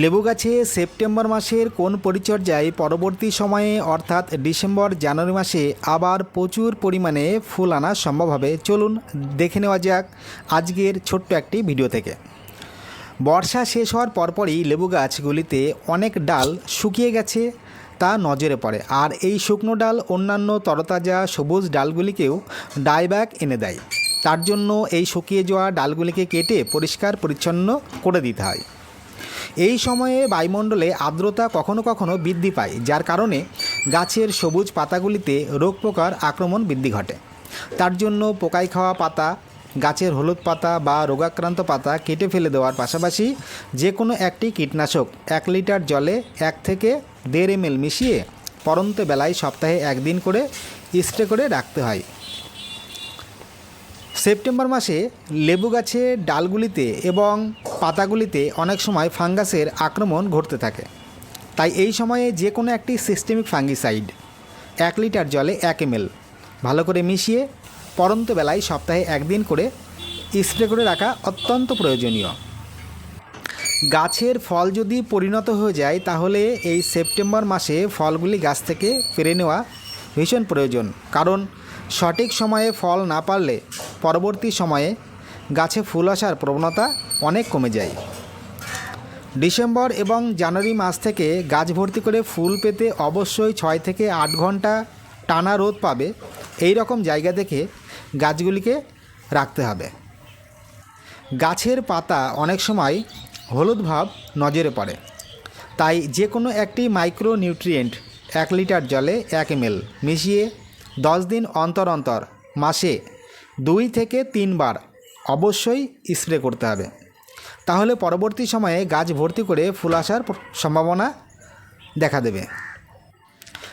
লেবু গাছে সেপ্টেম্বর মাসের কোন পরিচর্যায় পরবর্তী সময়ে, অর্থাৎ ডিসেম্বর, জানুয়ারি মাসে আবার প্রচুর পরিমাণে ফুল আনা সম্ভব হবে? চলুন দেখে নেওয়া যাক আজকের ছোট্ট একটি ভিডিও থেকে। বর্ষা শেষ হওয়ার পরপরই লেবু গাছগুলিতে অনেক ডাল শুকিয়ে গেছে, তা নজরে পড়ে। আর এই শুকনো ডাল অন্যান্য তরতাজা সবুজ ডালগুলিকেও ডাইব্যাক এনে দেয়। তার জন্য এই শুকিয়ে যাওয়া ডালগুলিকে কেটে পরিষ্কার পরিচ্ছন্ন করে দিতে হয়। এই সময়ে বায়ুমণ্ডলে আর্দ্রতা কখনো কখনো বৃদ্ধি পায়, যার কারণে গাছের সবুজ পাতাগুলিতে রোগ পোকার আক্রমণ বৃদ্ধি ঘটে। তার জন্য পোকায় খাওয়া পাতা, গাছের হলুদ পাতা বা রোগাক্রান্ত পাতা কেটে ফেলে দেওয়ার পাশাপাশি যে কোনো একটি কীটনাশক এক লিটার জলে এক থেকে দেড় এম মিশিয়ে পরন্ত বেলায় সপ্তাহে একদিন করে স্প্রে করে রাখতে হয়। সেপ্টেম্বর মাসে লেবু গাছের ডালগুলিতে এবং পাতাগুলিতে অনেক সময় ফাঙ্গাসের আক্রমণ ঘটতে থাকে। তাই এই সময়ে যে কোনো একটি সিস্টেমিক ফাঙ্গিসাইড এক লিটার জলে এক এম ভালো করে মিশিয়ে পরন্ত বেলায় সপ্তাহে একদিন করে স্প্রে করে রাখা অত্যন্ত প্রয়োজনীয়। গাছের ফল যদি পরিণত হয়ে যায়, তাহলে এই সেপ্টেম্বর মাসে ফলগুলি গাছ থেকে পেরে নেওয়া ভীষণ প্রয়োজন। কারণ সঠিক সময়ে ফল না পারলে পরবর্তী সময়ে গাছে ফুল আসার প্রবণতা অনেক কমে যায়। ডিসেম্বর এবং জানুয়ারি মাস থেকে গাছ ভর্তি করে ফুল পেতে অবশ্যই ছয় থেকে আট ঘণ্টা টানা রোদ পাবে। এই রকম জায়গা দেখে গাছগুলিকে রাখতে হবে। গাছের পাতা অনেক সময় হলুদ ভাব নজরে পড়ে। তাই যে কোনো একটি মাইক্রো নিউট্রিয়েন্ট এক লিটার জলে এক এম মিশিয়ে দশ দিন অন্তর অন্তর মাসে দুই থেকে তিনবার অবশ্যই স্প্রে করতে হবে। তাহলে পরবর্তী সময়ে গাছ ভর্তি করে ফুল আসার সম্ভাবনা দেখা দেবে।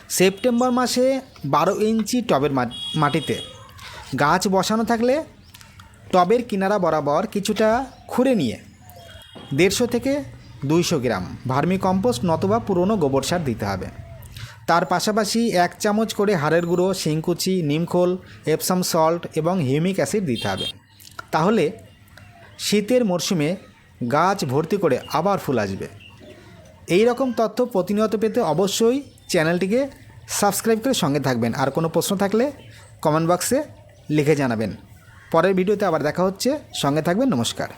সেপ্টেম্বর মাসে বারো ইঞ্চি টবের মাটিতে গাছ বসানো থাকলে টবের কিনারা বরাবর কিছুটা খুঁড়ে নিয়ে দেড়শো থেকে দুইশো গ্রাম ভার্মি কম্পোস্ট নতবা পুরনো গোবর সার দিতে হবে। তার পাশাপাশি এক চামচ করে হাড়ের গুঁড়ো, শিংকুচি, নিমখোল, এপসাম সল্ট এবং হিউমিক অ্যাসিড দিতে হবে। তাহলে শীতের মরশুমে গাছ ভর্তি করে আবার ফুল আসবে। এই রকম তথ্য প্রতিনিয়ত পেতে অবশ্যই চ্যানেলটিকে সাবস্ক্রাইব করে সঙ্গে থাকবেন। আর কোনো প্রশ্ন থাকলে কমেন্ট বক্সে লিখে জানাবেন। পরের ভিডিওতে আবার দেখা হচ্ছে। সঙ্গে থাকবেন। নমস্কার।